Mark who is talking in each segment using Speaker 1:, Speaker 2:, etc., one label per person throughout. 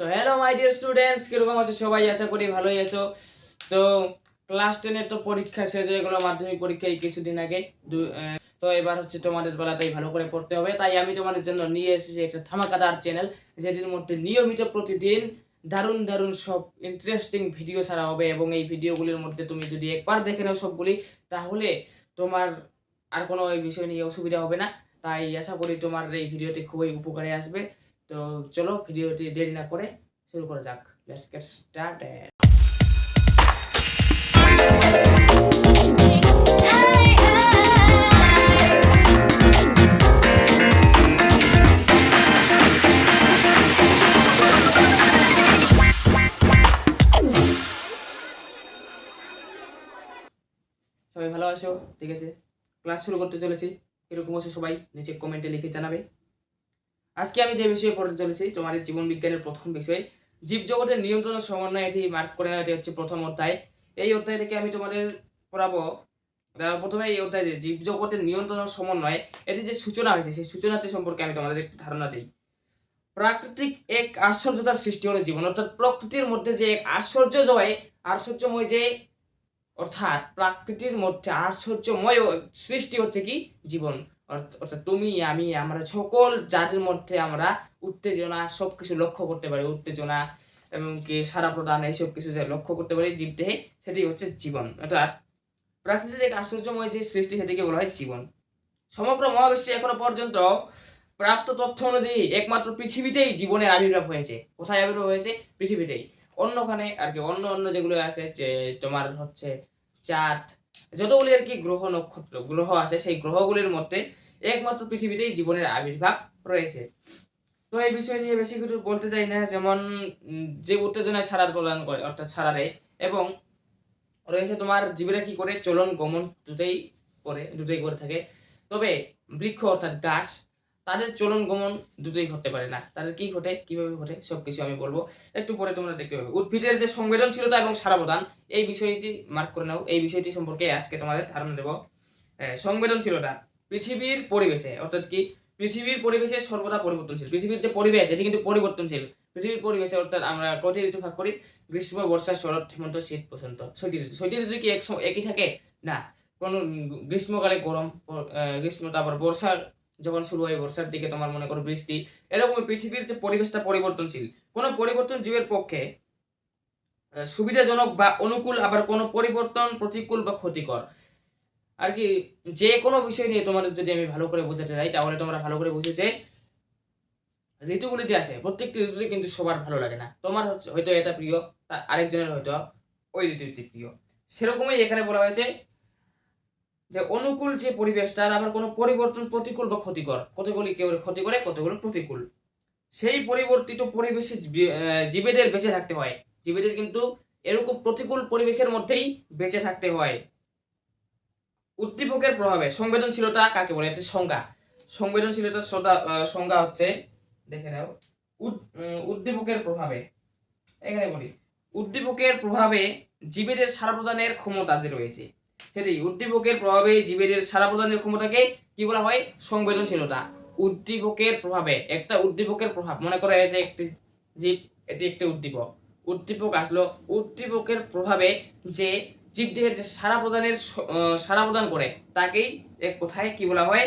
Speaker 1: তো hello my dear students কীরকম আছো সবাই? আশা করি ভালোই আছো। তো ক্লাস টেনের তো পরীক্ষা শেষ হয়ে গেলো মাধ্যমিক পরীক্ষা এই কিছুদিন আগে। তো এবার হচ্ছে তোমাদের বেলাতেই ভালো করে পড়তে হবে। তাই আমি তোমাদের জন্য নিয়ে এসেছি একটা ধামাকাদার চ্যানেল যেটির মধ্যে নিয়মিত প্রতিদিন দারুণ দারুণ সব ইন্টারেস্টিং ভিডিও ছাড়া হবে এবং এই ভিডিওগুলির মধ্যে তুমি যদি একবার দেখে নাও সবগুলি, তাহলে তোমার আর কোনো এই বিষয় নিয়ে অসুবিধা হবে না। তাই আশা করি তোমার এই ভিডিওটি খুবই উপকারে আসবে। তো চলো ভিডিওটি দেরি না করে শুরু করা যাক। লেটস গেট স্টার্টেড সবাই ভালো আছো? ঠিক আছে। ক্লাস শুরু করতে চলেছি। এরকম আছে সবাই। নিচে কমেন্টে লিখে জানাবে। আজকে আমি যে বিষয়ে পড়তে চলেছি, তোমাদের জীবন বিজ্ঞানের প্রথম বিষয়। জীবজগতের নিয়ন্ত্রণ সমন্বয় এটি মার্ক করে এটি হচ্ছে প্রথম অধ্যায়। এই অধ্যায় থেকে আমি তোমাদের পড়াবো প্রথমে এই অধ্যায় যে জীবজগতের নিয়ন্ত্রণ সমন্বয়, এটি যে সূচনা হয়েছে, সেই সূচনাটি সম্পর্কে আমি তোমাদের একটু ধারণা দিই। প্রাকৃতিক এক আশ্চর্যতার সৃষ্টি হলো জীবন, অর্থাৎ প্রকৃতির মধ্যে যে এক আশ্চর্যজয়, আশ্চর্যময় যে, অর্থাৎ প্রাকৃতির মধ্যে আশ্চর্যময় সৃষ্টি হচ্ছে কি? জীবন। অর্থাৎ তুমি, আমি, আমরা সকল জাতির মধ্যে আমরা উত্তেজনা সব কিছু লক্ষ্য করতে পারি। উত্তেজনা এবং কি সারা প্রদান এইসব কিছু যে লক্ষ্য করতে পারি জীবদেহে সেটি হচ্ছে জীবন। অর্থাৎ প্রাকৃতিক আশ্চর্যময় যে সৃষ্টি, সেটিকে বলা হয় জীবন। সমগ্র মহাবিশ্বে এখনও পর্যন্ত প্রাপ্ত তথ্য অনুযায়ী একমাত্র পৃথিবীতেই জীবনের আবির্ভাব হয়েছে। কোথায় আবির্ভাব হয়েছে? পৃথিবীতেই। অন্যখানে আর কি, অন্য অন্য যেগুলো আছে, যে তোমার হচ্ছে চাঁদ যতগুলি আর কি গ্রহ নক্ষত্র, গ্রহ আছে, সেই গ্রহগুলির মধ্যে একমাত্র পৃথিবীতেই জীবনের আবির্ভাব রয়েছে। তো এই বিষয় নিয়ে বেশি কিছু বলতে চাই না, যেমন যে উত্তেজনায় সারা প্রদান করে, অর্থাৎ সারা দেয়, এবং রয়েছে তোমার জীবীরা কি করে, চলন গমন দুটোই করে দুটোই করে থাকে। তবে বৃক্ষ অর্থাৎ গাছ তাদের চলন গমন দুটোই ঘটতে পারে না। তাদের কি ঘটে, কীভাবে ঘটে, সবকিছু আমি বলব। একটু পরে তোমরা দেখতে পাবে। উদ্ভিদের যে সংবেদনশীলতা এবং সারাবধান, এই বিষয়টি মার্ক করে নাও। এই বিষয়টি সম্পর্কে আজকে তোমাদের ধারণা দেব। সংবেদনশীলতা। পৃথিবীর পরিবেশে, অর্থাৎ কি? পৃথিবীর পরিবেশে সর্বদা পরিবর্তনশীল। পৃথিবীর যে পরিবেশ, এটি কিন্তু পরিবর্তনশীল। পৃথিবীর পরিবেশে, অর্থাৎ আমরা কত ঋতু ভাগ করি? গ্রীষ্ম, বর্ষা, শরৎ, হেমন্ত, শীত, বসন্ত। ছয়টি ঋতু ছয়টি ঋতু কি এক একই থাকে? না। কোন গ্রীষ্মকালে গরম গ্রীষ্ম, তারপর বর্ষা যখন শুরু হয় বর্ষার দিকে তোমার মনে করো বৃষ্টি এরকম পৃথিবীর যে পরিবেশটা পরিবর্তনশীল, কোনো পরিবর্তন জীবের পক্ষে সুবিধাজনক বা অনুকূল, আবার কোনো পরিবর্তন প্রতিকূল বা ক্ষতিকর। আর কি, যে কোনো বিষয় নিয়ে তোমাদের যদি আমি ভালো করে বোঝাতে চাই তাহলে তোমরা ভালো করে বুঝেছে ঋতুগুলি যে আছে, প্রত্যেকটি ঋতুতে কিন্তু সবার ভালো লাগে না। তোমার হয়তো এটা প্রিয় আরেকজনের হয়তো ওই ঋতুটি প্রিয়। সেরকমই এখানে বলা হয়েছে যে অনুকূল যে পরিবেশ তার আবার কোনো পরিবর্তন প্রতিকূল বা ক্ষতিকর, কতগুলি কেউ ক্ষতি করে কতগুলো প্রতিকূল। সেই পরিবর্তিত পরিবেশে জীবেদের বেঁচে থাকতে হয়। জীবেদের কিন্তু এরকম প্রতিকূল পরিবেশের মধ্যেই বেঁচে থাকতে হয়। উদ্দীপকের প্রভাবে সংবেদনশীলতা কাকে বলে? একটি সংজ্ঞা। সংবেদনশীলতার সংজ্ঞা হচ্ছে, দেখে নাও উদ্দীপকের প্রভাবে। এখানে বলি, উদ্দীপকের প্রভাবে জীবেদের সারা প্রদানের ক্ষমতা যে রয়েছে সেটি উদ্দীপকের প্রভাবে জীবেদের সারা প্রদানের ক্ষমতাকে কি বলা হয়? সংবেদনশীলতা। উদ্দীপকের প্রভাবে, একটা উদ্দীপকের প্রভাব, মনে করো এটা একটি জীব, এটি একটি উদ্দীপক। উদ্দীপক আসলো, উদ্দীপকের প্রভাবে যে জীবদেহের যে সারা প্রদানের সারা প্রদান করে, তাকেই এক কোথায় কি বলা হয়?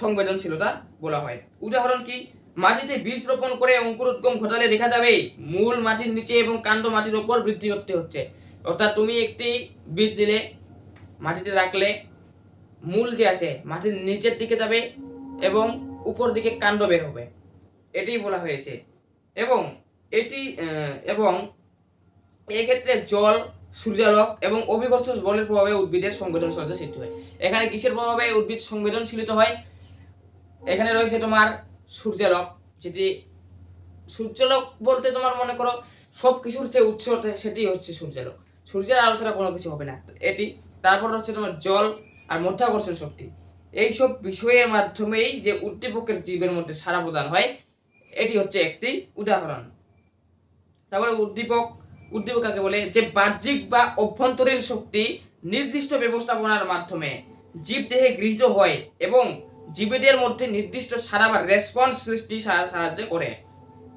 Speaker 1: সংবেদনশীলতা বলা হয়। উদাহরণ কি? মাটিতে বীজ রোপণ করে অঙ্কুরোদ্গম ঘটালে দেখা যাবে, মূল মাটির নিচে এবং কাণ্ড মাটির উপর বৃদ্ধি করতে হচ্ছে। অর্থাৎ তুমি একটি বীজ দিলে মাটিতে রাখলে মূল যে আছে, মাটির নিচের দিকে যাবে এবং উপর দিকে কাণ্ড বের হবে। এটাই বলা হয়েছে। এবং এটি এবং এক্ষেত্রে জল, সূর্যালোক এবং অভিকর্ষ বলের প্রভাবে উদ্ভিদের সংবেদনশীলতা সৃষ্টি হয়। এখানে কিসের প্রভাবে উদ্ভিদ সংবেদনশীলিত হয়? এখানে রয়েছে তোমার সূর্যালোক, যেটি সূর্যালোক বলতে তোমার মনে করো সব কিছুর যে উৎস, সেটি হচ্ছে সূর্যালোক। সূর্যের আলো ছাড়া কোনো কিছু হবে না। এটি তারপর হচ্ছে তোমার জল আর মধ্যাকর্ষণ শক্তি। এইসব বিষয়ের মাধ্যমেই যে উদ্দীপকের জীবের মধ্যে সারা প্রদান হয়, এটি হচ্ছে একটি উদাহরণ। তারপরে উদ্দীপক উদ্দীপক কাকে বলে? যে বাহ্যিক বা অভ্যন্তরীণ শক্তি নির্দিষ্ট ব্যবস্থাপনার মাধ্যমে জীবদেহে গৃহীত হয় এবং জীবেদের মধ্যে নির্দিষ্ট সারা বা রেসপন্স সৃষ্টি সাহায্য করে।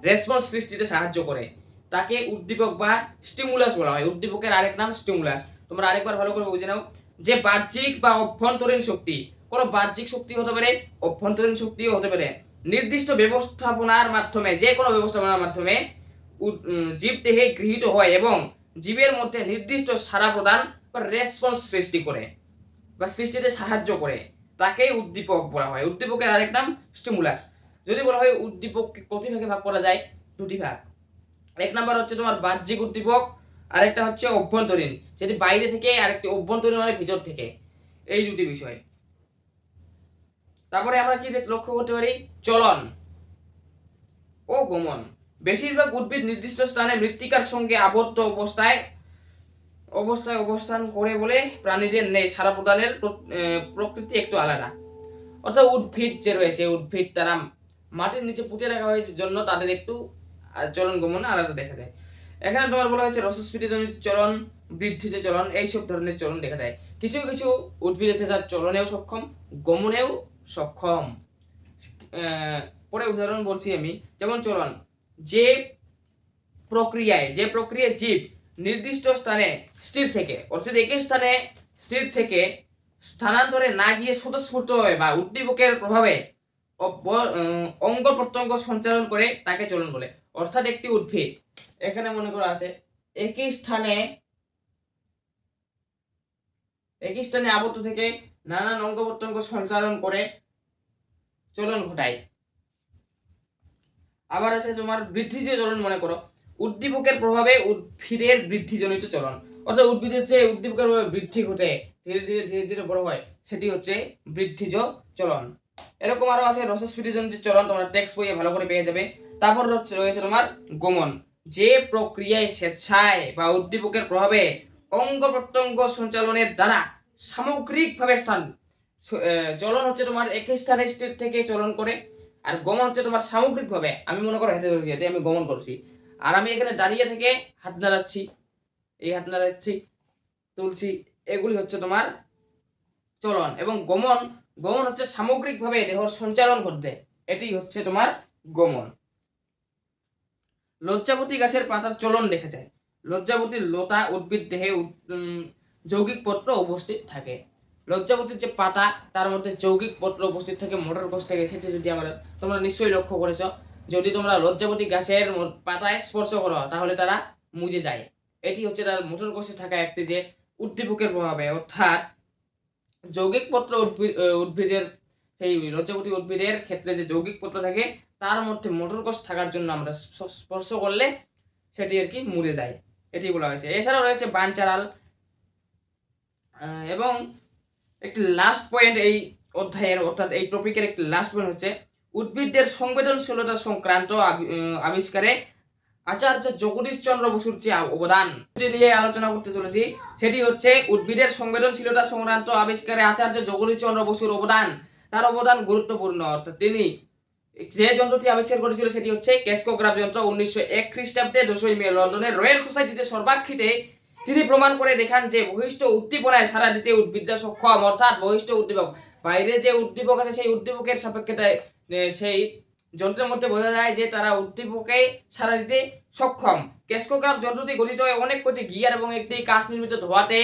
Speaker 1: রেসপন্স সৃষ্টিতে সাহায্য করে। তাকে উদ্দীপক বা স্টিমুলাস বলা হয়। উদ্দীপকের আরেক নাম স্টিমুলাস তোমরা আরেকবার ভালো করে বুঝে নাও যে বাহ্যিক বা অভ্যন্তরীণ শক্তি, কোনো বাহ্যিক শক্তি হতে পারে, অভ্যন্তরীণ শক্তিও হতে পারে। নির্দিষ্ট ব্যবস্থাপনার মাধ্যমে, যে কোনো ব্যবস্থাপনার মাধ্যমে জীব দেহে গৃহীত হয় এবং জীবের মধ্যে নির্দিষ্ট সারা প্রদান বা রেসপন্স সৃষ্টি করে বা সৃষ্টিতে সাহায্য করে তাকেই উদ্দীপক বলা হয়। উদ্দীপকের আরেক নাম স্টিমুলাস যদি বলা হয় উদ্দীপককে কতি ভাগে ভাগ করা যায়? দুটি ভাগ। এক নাম্বার হচ্ছে তোমার বাহ্যিক উদ্দীপক, আরেকটা হচ্ছে অভ্যন্তরীণ। যেটি বাইরে থেকে আরেকটি অভ্যন্তরীণ মানে ভিতর থেকে। এই দুটি বিষয়। তারপরে আমরা কি লক্ষ্য করতে পারি? চলন ও গমন। বেশিরভাগ উদ্ভিদ নির্দিষ্ট স্থানে মৃত্তিকার সঙ্গে আবদ্ধ অবস্থায় অবস্থায় অবস্থান করে বলে প্রাণীদের নেই। সারা প্রদানের প্রকৃতি একটু আলাদা। অর্থাৎ উদ্ভিদ যে রয়েছে, উদ্ভিদ তারা মাটির নিচে পুঁতে রাখা হয়েছে জন্য তাদের একটু আহ, চলন গমন আলাদা দেখা যায়। এখানে তোমার বলা হয়েছে রসস্ফীতিজনিত চলন বৃদ্ধি যে চলন এইসব ধরনের চলন দেখা যায়। কিছু কিছু উদ্ভিদ আছে যার চলনেও সক্ষম গমনেও সক্ষম। পরে উদাহরণ বলছি আমি যেমন চলন যে প্রক্রিয়ায় যে প্রক্রিয়ায় জীব নির্দিষ্ট স্থানে স্থির থেকে অর্থাৎ একই স্থানে স্থির থেকে স্থানান্তরে না গিয়ে স্বতঃস্ফূর্তভাবে বা উদ্দীপকের প্রভাবে অঙ্গ প্রত্যঙ্গ সঞ্চালন করে তাকে চলন বলে। অর্থাৎ একটি উদ্ভিদ। এখানে মনে করা আছে, একই স্থানে একই স্থানে আবদ্ধ থেকে নানান অঙ্গ প্রত্যঙ্গ সঞ্চালন করে চলন ঘটায়। আবার আছে তোমার বৃদ্ধিজ চলন মনে করো। উদ্দীপকের প্রভাবে উদ্ভিদের বৃদ্ধিজনিত চলন। অর্থাৎ উদ্ভিদের যে উদ্দীপকের বৃদ্ধি ঘটে, ধীরে ধীরে ধীরে ধীরে বড় হয়, সেটি হচ্ছে বৃদ্ধিজ চলন। এরকম আরও আছে রসস্ফীতিজনিত চলন, তোমরা টেক্সট বইয়ে ভালো করে পেয়ে যাবে। তারপর হচ্ছে রয়েছে তোমার গমন। যে প্রক্রিয়ায় স্বেচ্ছায় বা উদ্দীপকের প্রভাবে অঙ্গ প্রত্যঙ্গ সঞ্চালনের দ্বারা সামগ্রিকভাবে স্থান চলন হচ্ছে তোমার একই স্থানে স্টেট থেকে চলন করে, আর গমন হচ্ছে তোমার সামগ্রিকভাবে। আমি মনে করো হেঁটে ধরছি আমি গমন করছি। আর আমি এখানে দাঁড়িয়ে থেকে হাত নাড়াচ্ছি, এই হাত নাড়াচ্ছি, তুলছি, এগুলি হচ্ছে তোমার চলন। এবং গমন গমন হচ্ছে সামগ্রিকভাবে দেহর সঞ্চালন ঘটবে। এটি হচ্ছে তোমার গমন। লজ্জাবতী গাছের পাতার চলন দেখা যায়। লজ্জাবতীর লতা, উদ্ভিদ, দেহে যৌগিক পত্র উপস্থিত থাকে। লজ্জাবতীর যে পাতা, তার মধ্যে যৌগিক পত্র উপস্থিত থাকে মোটর কোষ থেকে। সেটি যদি আমরা তোমরা নিশ্চয়ই লক্ষ্য করেছ, যদি তোমরা লজ্জাবতী গাছের পাতায় স্পর্শ করো, তাহলে তারা মুজে যায়। এটি হচ্ছে তার মোটর কোষে থাকা একটি যে উদ্দীপকের প্রভাবে। অর্থাৎ যৌগিক পত্র উদ্ভিদ উদ্ভিদের সেই লজ্জাবতী উদ্ভিদের ক্ষেত্রে যে যৌগিক পত্র থাকে তার মধ্যে মোটর কোষ থাকার জন্য আমরা স্প- স্পর্শ করলে সেটি আর কি মুড়ে যায়। এটি বলা হয়েছে। এছাড়াও রয়েছে বানচারাল আহ, এবং একটি লাস্ট পয়েন্ট এই অধ্যায়ের অর্থাৎ এই টপিকের একটি লাস্ট পয়েন্ট হচ্ছে উদ্ভিদদের সংবেদনশীলতা সংক্রান্ত আবি- আবিষ্কারে আচার্য জগদীশ চন্দ্র বসুর যে অবদান নিয়ে আলোচনা করতে চলেছি। সেটি হচ্ছে উদ্ভিদের সংবেদনশীলতা সংক্রান্ত আবিষ্কারে আচার্য জগদীশ চন্দ্র বসুর অবদান। তার অবদান গুরুত্বপূর্ণ। অর্থাৎ তিনি যে যন্ত্রটি আবিষ্কার করেছিল সেটি হচ্ছে ক্যাসকোগ্রাফ যন্ত্র। উনিশশো এক খ্রিস্টাব্দে দশই মে লন্ডনের রয়্যাল সোসাইটিতে সর্বাক্ষিতে তিনি প্রমাণ করে দেখান যে বহিষ্ঠ উদ্দীপনায় সারা দিতে উদ্ভিদরা সক্ষম, অর্থাৎ বহিষ্ঠ উদ্দীপক। বাইরে যে উদ্দীপক আছে, সেই উদ্দীপকের সাপেক্ষে সেই যন্ত্রের মধ্যে বোঝা যায় যে তারা উদ্দীপকে সারা দিতে সক্ষম। ক্যাসকোগ্রাফ যন্ত্রটি গঠিত হয় অনেক কটি গিয়ার এবং একটি কাঁচ নির্মিত ধোয়াতে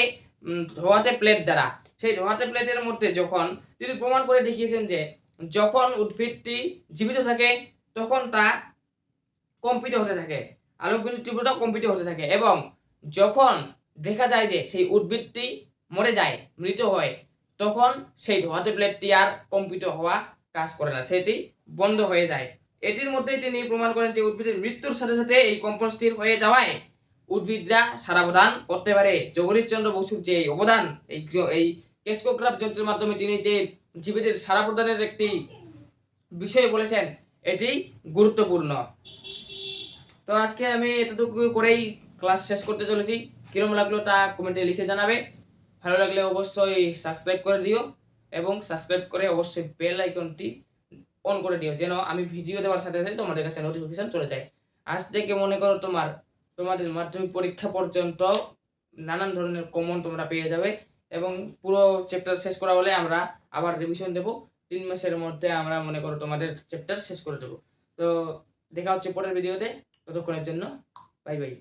Speaker 1: ধোয়াতে প্লেট দ্বারা। সেই ধোয়াতে প্লেটের মধ্যে যখন তিনি প্রমাণ করে দেখিয়েছেন যে যখন উদ্ভিদটি জীবিত থাকে, তখন তা কম্পিত হতে থাকে। আলোক বিদ্যুৎ তীব্রতা কম্পিত হতে থাকে এবং যখন দেখা যায় যে সেই উদ্ভিদটি মরে যায়, মৃত হয়, তখন সেই ধোয়াতে প্লেটটি আর কম্পিত হওয়া কাজ করে না, সেটি বন্ধ হয়ে যায়। এটির মধ্যেই তিনি প্রমাণ করেন যে উদ্ভিদের মৃত্যুর সাথে সাথে এই কম্পন স্থির হয়ে যাওয়ায় উদ্ভিদরা সারা প্রদান করতে পারে। জগদীশচন্দ্র বসুর যে অবদান, এই এই কেসকোগ্রাফ যন্ত্রের মাধ্যমে তিনি যে জীবীদের সারা প্রদানের একটি বিষয় বলেছেন, এটি গুরুত্বপূর্ণ। তো আজকে আমি এতটুকু করেই ক্লাস শেষ করতে চলেছি। কিরম লাগল তা কমেন্টে লিখে জানাবে। ভালো লাগলে অবশ্যই সাবস্ক্রাইব করে দিও এবং সাবস্ক্রাইব করে অবশ্যই বেল আইকনটি অন করে দিও, যেন আমি ভিডিও দেওয়ার সাথে সাথে তোমাদের কাছে নোটিফিকেশন চলে যায়। আজ থেকে মনে করো তোমার, তোমাদের মাধ্যমিক পরীক্ষা পর্যন্ত নানান ধরনের কমন তোমরা পেয়ে যাবে। এবং পুরো চ্যাপ্টার শেষ করা হলে আমরা আবার রিভিশন দেবো। তিন মাসের মধ্যে আমরা মনে করো তোমাদের চ্যাপ্টার শেষ করে দেবো। তো দেখা হচ্ছে পরের ভিডিওতে ততক্ষণের জন্য বাই বাই